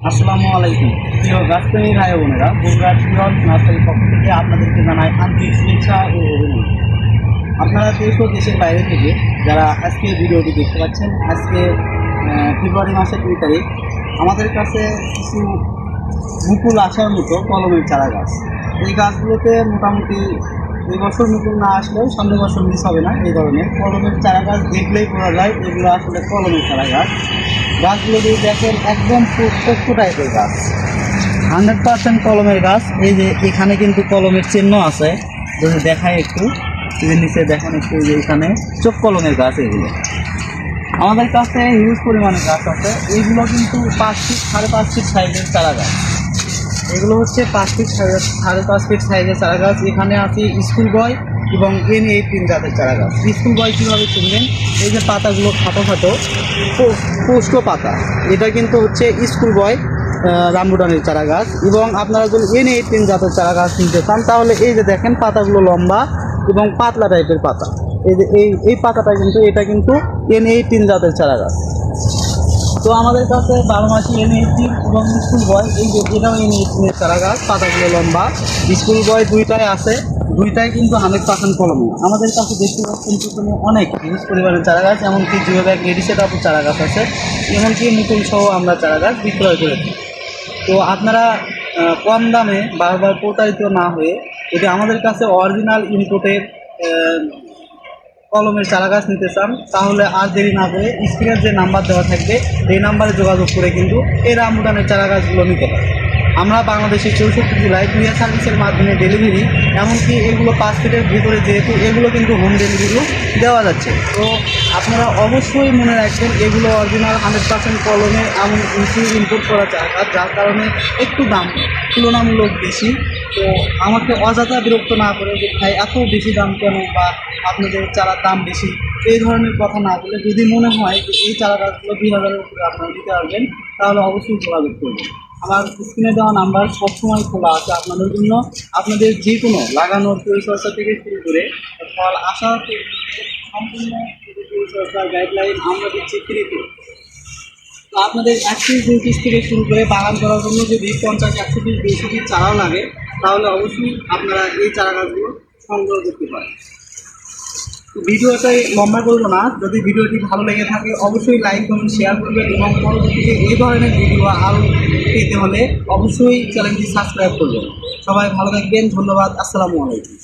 আসসালামু আলাইকুম। প্রিয় গাছপ্রেমী ভাই বোনেরা বগুড়া টিউন নার্সারির পক্ষ থেকে আপনাদেরকে জানাই আন্তরিক শুভেচ্ছা ও অভিনন্দন। আপনারা দেশ ও দেশের বাইরে থেকে যারা আজকে ভিডিওটি দেখতে পাচ্ছেন, আজকে ফেব্রুয়ারি মাসের দুই তারিখ, আমাদের কাছে কিছু মুকুল আসার মতো কলমের চারা গাছ। এই গাছগুলোতে মোটামুটি এই বছর মুকুল না আসলেও সামনের বছর মিস হবে না এই ধরনের। কলমের চারা গাছ দেখলেই বোঝা যায় এগুলো আসলে কলমের চারা গাছ। গাছগুলো যদি দেখেন একদম পোক্ত টাইপের গাছ। হান্ড্রেড পার্সেন্ট কলমের গাছ। এই যে এখানে কিন্তু কলমের চিহ্ন আছে। যদি দেখায় একটু যে নিচে দেখেন একটু যে এখানে চোখ কলমের গাছ এগুলো। আমাদের কাছে হিউজ পরিমাণে গাছ আছে। এইগুলো কিন্তু পাঁচ ফিট সাড়ে পাঁচ ফিট সাইজের চারা গাছ। এগুলো হচ্ছে পাঁচ ফিট সাড়ে পাঁচ ফিট সাইজের চারা গাছ। এখানে আছে স্কুল বয় এবং এন এই তিন জাতের চারা গাছ স্কুল বয় কীভাবে চিনবেন এই যে পাতাগুলো খাটো খাটো, পো- পোস্ত পাতা। এটা কিন্তু হচ্ছে স্কুল বয় রামবুটানের চারা গাছ এবং আপনারা যদি এন এই তিন জাতের চারা গাছ নিতে চান, তাহলে এই যে দেখেন পাতাগুলো লম্বা এবং পাতলা টাইপের পাতা। এই যে এই এই পাতাটা কিন্তু, এটা কিন্তু এন এই তিন জাতের চারা গাছ তো আমাদের কাছে বারো মাসি এনে এইটিন এবং স্কুল বয়, এই যে এটাও এনে এইটিনের চারা গাছ পাতাগুলো লম্বা। স্কুল বয় দুইটাই আছে। দুইটাই কিন্তু হান্ড্রেড পার্সেন্ট কলমে আমাদের কাছে দেখতে পাচ্ছেন প্রথমে অনেক হিউজ পরিমাণের চারা গাছ এমনকি জিও ব্যাগ রেডি সেট চারা গাছ আছে, এমনকি মুকুল সহ আমরা চারা গাছ বিক্রয় করে থাকি। তো আপনারা কম দামে বারবার প্রতারিত না হয়ে যদি আমাদের কাছে অরিজিনাল ইনপুটের কলমের চারা গাছ নিতে চান, তাহলে আর দেরি না করে স্ক্রিনের যে নাম্বার দেওয়া থাকবে, এই নাম্বারে যোগাযোগ করে কিন্তু এই রামবুটানের চারা গাছগুলো নিতে পারেন। আমরা বাংলাদেশের চৌষট্টি জেলায় কুরিয়ার সার্ভিসের মাধ্যমে ডেলিভারি এমনকি এগুলো পাঁচ ফিটের ভিতরে যেহেতু, এগুলো কিন্তু হোম ডেলিভারিও দেওয়া যাচ্ছে। তো আপনারা অবশ্যই মনে রাখবেন, এগুলো অরিজিনাল হান্ড্রেড পার্সেন্ট কলমে এমন বেশি ইম্পোর্ট করা গাছ যার কারণে একটু দাম তুলনামূলক বেশি। তো আমাকে অযথা বিরক্ত না করে যে, ভাই, এত বেশি দাম কেন? বা আপনাদের চারার দাম বেশি। এই ধরনের কথা না বলে যদি মনে হয় যে, এই চারা গাছগুলো দুই হাজারের উপরে আপনারা দিতে পারবেন, তাহলে অবশ্যই যোগাযোগ করবেন। আমার স্ক্রিনে দেওয়া নাম্বার সবসময় খোলা আছে আপনাদের জন্য। আপনাদের যে কোনো লাগানোর পরিচর্যা থেকে শুরু করে ফল আসা সম্পূর্ণ পরিচর্যার গাইডলাইন আমরা দিচ্ছি ফ্রিতে তো আপনাদের একশো দুই পিস থেকে শুরু করে বাগান করার জন্য যদি পঞ্চাশ একশো পিস দুইশো পিস চারাও লাগে, তাহলে অবশ্যই আপনারা এই চারা গাছগুলো সংগ্রহ করতে পারেন। ভিডিওটাই লম্বা করব না, যদি ভিডিওটি ভালো লেগে থাকে অবশ্যই লাইক কমেন্ট শেয়ার করবেন এবং পরবর্তীতে এই ধরনের ভিডিও আরও পেতে হলে অবশ্যই চ্যানেলটি সাবস্ক্রাইব করবেন। সবাই ভালো থাকবেন ধন্যবাদ আসসালামু আলাইকুম।